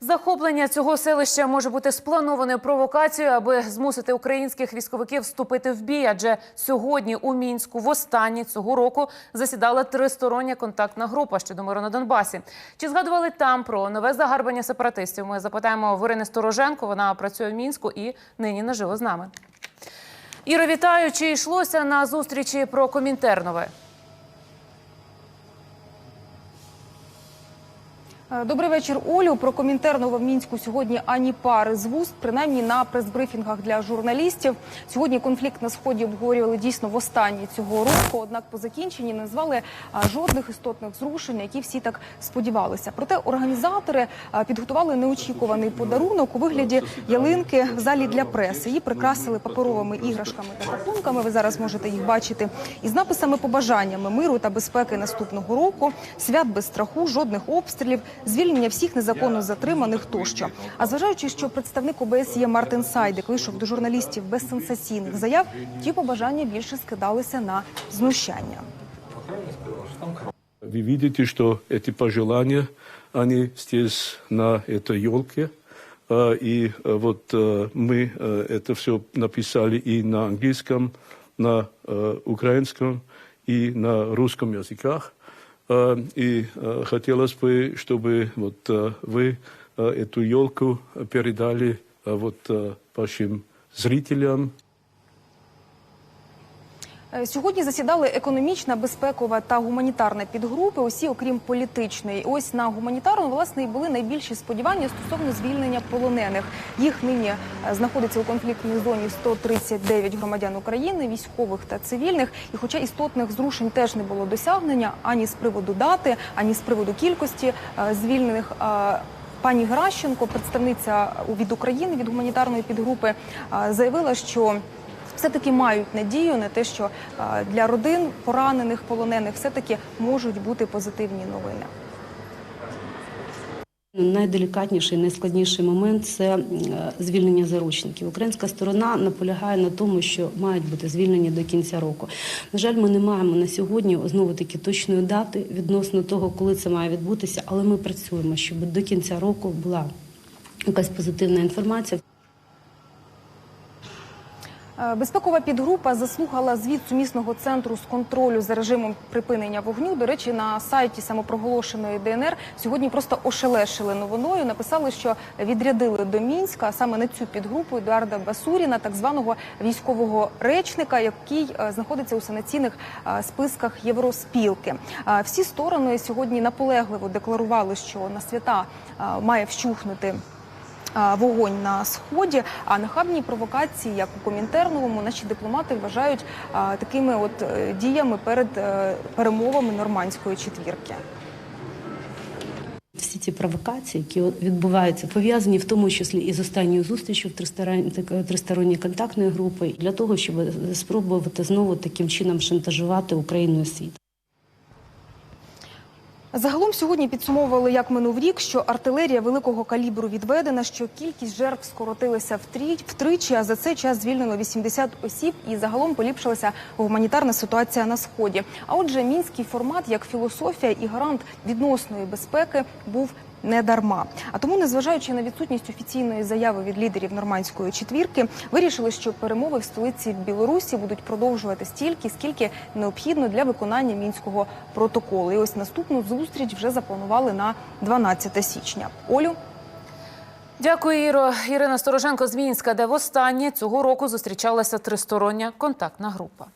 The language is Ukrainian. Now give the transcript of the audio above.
Захоплення цього селища може бути спланованою провокацією, аби змусити українських військовиків вступити в бій. Адже сьогодні у мінську востаннє цього року засідала тристороння контактна група щодо миру на Донбасі. Чи згадували там про нове загарбання сепаратистів? Ми запитаємо в Стороженко. Вона працює в мінську і нині наживо з нами. Іро, вітаю. Чи йшлося на зустрічі про Комінтернове? Добрий вечір, Олю. Про Комінтернова в мінську сьогодні ані пари з вуст, принаймні на прес-брифінгах для журналістів. Сьогодні конфлікт на сході обговорювали дійсно в останні цього року. Однак по закінченні не назвали жодних істотних зрушень, які всі так сподівалися. Проте організатори підготували неочікуваний подарунок у вигляді ялинки в залі для преси. Її прикрасили паперовими іграшками та пакунками. Ви зараз можете їх бачити із написами побажаннями миру та безпеки наступного року, свят без страху, жодних обстрілів, звільнення всіх незаконно затриманих тощо. А зважаючи, що представник ОБСЄ Мартин Сайдик вийшов до журналістів без сенсаційних заяв, ті побажання більше скидалися на знущання. Вы видите, что эти пожелания, они здесь на этой елке. А, И э, вот э, мы э, это все написали и на английском, на э, украинском и на русском языках. А, И э, хотелось бы, чтобы вот э, вы э, эту елку передали э, вот э, вашим зрителям, Е, Сьогодні засідали економічна, безпекова та гуманітарна підгрупи. Усі, окрім політичної. Ось на гуманітарну власне і були найбільші сподівання стосовно звільнення полонених. Їх нині е, знаходиться у конфліктній зоні 139 громадян України, військових та цивільних. І, хоча істотних зрушень теж не було досягнення ані з приводу дати, ані з приводу кількості е, звільнених. е, Пані Гращенко, представниця від України від гуманітарної підгрупи, е, заявила, що все-таки мають надію на те, що для родин поранених полонених все-таки можуть бути позитивні новини. Найделікатніший, найскладніший момент це е, звільнення заручників. Українська сторона наполягає на тому, що мають бути звільнені до кінця року. На жаль, ми не маємо на сьогодні знову таки точної дати відносно того, коли це має відбутися, але ми працюємо, щоб до кінця року була якась позитивна інформація. Е, Безпекова підгрупа заслухала звіт сумісного центру з контролю за режимом припинення вогню. До речі, на сайті самопроголошеної ДНР сьогодні просто ошелешили новиною. Написали, що відрядили до Мінська саме на цю підгрупу Едуарда Басуріна, так званого військового речника, який е, знаходиться у санаційних е, списках Євроспілки. Всі сторони сьогодні наполегливо декларували, що на свята має вщухнути вогонь на сході. А нахабні провокації, як у Комінтерновому, наші дипломати вважають такими от е, діями перед е, перемовами нормандської четвірки. Всі ці провокації, які відбуваються, пов'язані в тому числі і з останньою зустрічю в тристоронній контактної групи для того, щоб спробувати знову таким чином шантажувати Україну і світ. Загалом сьогодні підсумовували, як минув рік, що артилерія великого калібру відведена, що кількість жертв скоротилася втричі, а за цей час звільнено 80 осіб, і загалом поліпшилася гуманітарна ситуація на сході. А отже, мінський формат як філософія і гарант відносної безпеки був не дарма. А тому, незважаючи на відсутність офіційної заяви від лідерів нормандської четвірки, вирішили, що перемови в столиці Білорусі будуть продовжувати стільки, скільки необхідно для виконання мінського протоколу. І ось наступну зустріч вже запланували на 12 січня. Олю. Дякую, Іро. Ірина Стороженко з Мінська, де востаннє цього року зустрічалася тристороння контактна група.